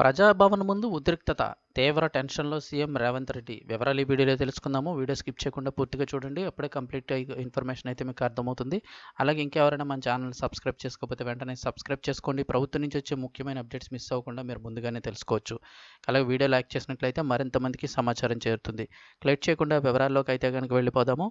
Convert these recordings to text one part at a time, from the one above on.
ప్రజాభవన్ ముందు ఉద్రిక్తత తీవ్ర టెన్షన్లో సీఎం రేవంత్ రెడ్డి. వివరాలు ఈ వీడియోలో తెలుసుకుందాము. వీడియో స్కిప్ చేయకుండా పూర్తిగా చూడండి. అప్పుడే కంప్లీట్ ఇన్ఫర్మేషన్ అయితే మీకు అర్థమవుతుంది. అలాగే ఇంకెవరైనా మన ఛానల్ సబ్స్క్రైబ్ చేసుకోకపోతే వెంటనే సబ్స్క్రైబ్ చేసుకోండి. ప్రభుత్వం నుంచి వచ్చే ముఖ్యమైన అప్డేట్స్ మిస్ అవ్వకుండా మీరు ముందుగానే తెలుసుకోవచ్చు. అలాగే వీడియో లైక్ చేసినట్లయితే మరింత మందికి సమాచారం చేరుతుంది. క్లిక్ చేయకుండా వివరాల్లోకి అయితే కనుక వెళ్ళిపోదాము.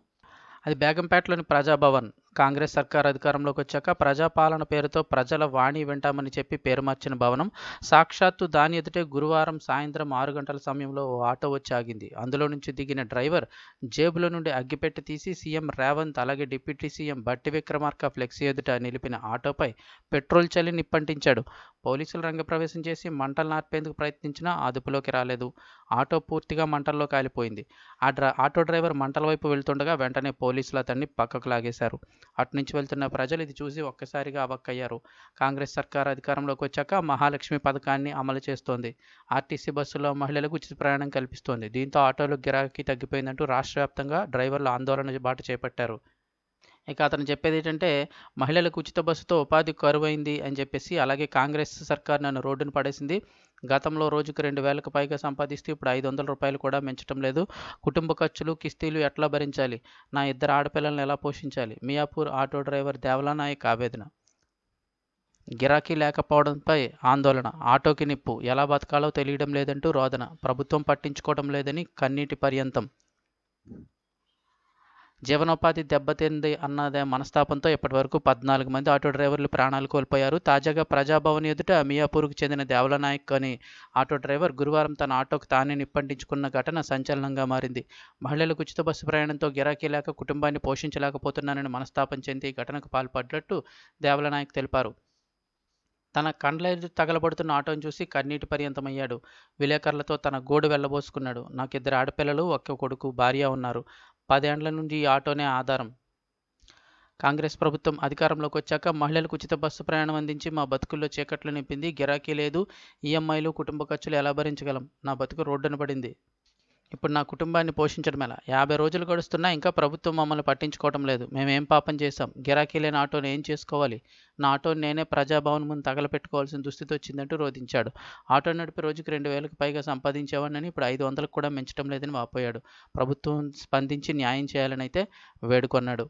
అది బేగంపేటలోని ప్రజాభవన్. కాంగ్రెస్ సర్కార్ అధికారంలోకి వచ్చాక ప్రజాపాలన పేరుతో ప్రజల వాణి వింటామని చెప్పి పేరు మార్చిన భవనం సాక్షాత్తు దాని ఎదుటే గురువారం సాయంత్రం ఆరు గంటల సమయంలో ఓ ఆటో వచ్చి ఆగింది. అందులో నుంచి దిగిన డ్రైవర్ జేబులో నుండి అగ్గిపెట్టి తీసి సీఎం రేవంత్ అలాగే డిప్యూటీ సీఎం బట్టి విక్రమార్క ఫ్లెక్సీ ఎదుట నిలిపిన ఆటోపై పెట్రోల్ చల్లి నిప్పంటించాడు. పోలీసులు రంగప్రవేశం చేసి మంటలు నార్పేందుకు ప్రయత్నించినా అదుపులోకి రాలేదు. ఆటో పూర్తిగా మంటల్లో కాలిపోయింది. ఆ డ్ర ఆటో డ్రైవర్ మంటల వైపు వెళ్తుండగా వెంటనే పోలీసులు అతన్ని పక్కకు లాగేశారు. అటునుంచి వెళ్తున్న ప్రజలు ఇది చూసి ఒక్కసారిగా అవక్కయ్యారు. కాంగ్రెస్ సర్కార్ అధికారంలోకి వచ్చాక మహాలక్ష్మి పథకాన్ని అమలు చేస్తోంది. ఆర్టీసీ బస్సుల్లో మహిళలకు ఉచిత ప్రయాణం కల్పిస్తోంది. దీంతో ఆటోలు గిరాకీ తగ్గిపోయిందంటూ రాష్ట్ర వ్యాప్తంగా డ్రైవర్లు ఆందోళన బాట చేపట్టారు. ఇక అతను చెప్పేది ఏంటంటే మహిళలకు ఉచిత బస్సుతో ఉపాధి కరువైంది అని చెప్పేసి అలాగే కాంగ్రెస్ సర్కార్ నన్ను రోడ్డును పడేసింది. గతంలో రోజుకు రెండు వేలకు పైగా సంపాదిస్తూ ఇప్పుడు ఐదు వందల రూపాయలు కూడా పెంచడం లేదు. కుటుంబ ఖర్చులు కిస్తీలు ఎట్లా భరించాలి? నా ఇద్దరు ఆడపిల్లల్ని ఎలా పోషించాలి? మియాపూర్ ఆటో డ్రైవర్ దేవలా నాయక్ ఆవేదన? గిరాకీ లేకపోవడంపై ఆందోళన. ఆటోకి నిప్పు. ఎలా బతకాలో తెలియడం లేదంటూ రోదన. ప్రభుత్వం పట్టించుకోవడం లేదని కన్నీటి పర్యంతం. జీవనోపాధి దెబ్బతింది అన్నదే మనస్తాపంతో ఇప్పటివరకు పద్నాలుగు మంది ఆటో డ్రైవర్లు ప్రాణాలు కోల్పోయారు. తాజాగా ప్రజాభవన్ ఎదుట మియాపూర్కు చెందిన దేవల నాయక్ అని ఆటో డ్రైవర్ గురువారం తన ఆటోకు తానే నిప్పంటించుకున్న ఘటన సంచలనంగా మారింది. మహిళలకు ఉచిత బస్సు ప్రయాణంతో గిరాకీ లేక కుటుంబాన్ని పోషించలేకపోతున్నానని మనస్తాపం చెంది ఈ ఘటనకు పాల్పడ్డట్టు దేవల నాయక్ తెలిపారు. తన కండ్ల ఎదుట తగలబడుతున్న ఆటోను చూసి కన్నీటి పర్యంతమయ్యాడు. విలేకరులతో తన గోడు వెళ్ళబోసుకున్నాడు నాకు ఇద్దరు ఆడపిల్లలు ఒక్క కొడుకు భార్య ఉన్నారు. పదేండ్ల నుండి ఈ ఆటోనే ఆధారం. కాంగ్రెస్ ప్రభుత్వం అధికారంలోకి వచ్చాక మహిళలకు ఉచిత బస్సు ప్రయాణం అందించి మా బతుకుల్లో చీకట్లు నింపింది. గిరాకీ లేదు. ఈఎంఐలు కుటుంబ ఖర్చులు ఎలా భరించగలం? నా బతుకు రోడ్డున పడింది. ఇప్పుడు నా కుటుంబాన్ని పోషించడం ఎలా? యాభై రోజులు గడుస్తున్నా ఇంకా ప్రభుత్వం మమ్మల్ని పట్టించుకోవడం లేదు. మేమేం పాపం చేశాం? గిరాకీ లేని ఆటోని ఏం చేసుకోవాలి? నా ఆటోని నేనే ప్రజాభవన్ ముందు తగలపెట్టుకోవాల్సిన దుస్థితి వచ్చిందంటూ రోధించాడు. ఆటో నడిపి రోజుకి రెండు వేలకు పైగా సంపాదించేవాడిని ఇప్పుడు ఐదు వందలకు కూడా మించడం లేదని వాపోయాడు. ప్రభుత్వం స్పందించి న్యాయం చేయాలని అయితే వేడుకొన్నాడు.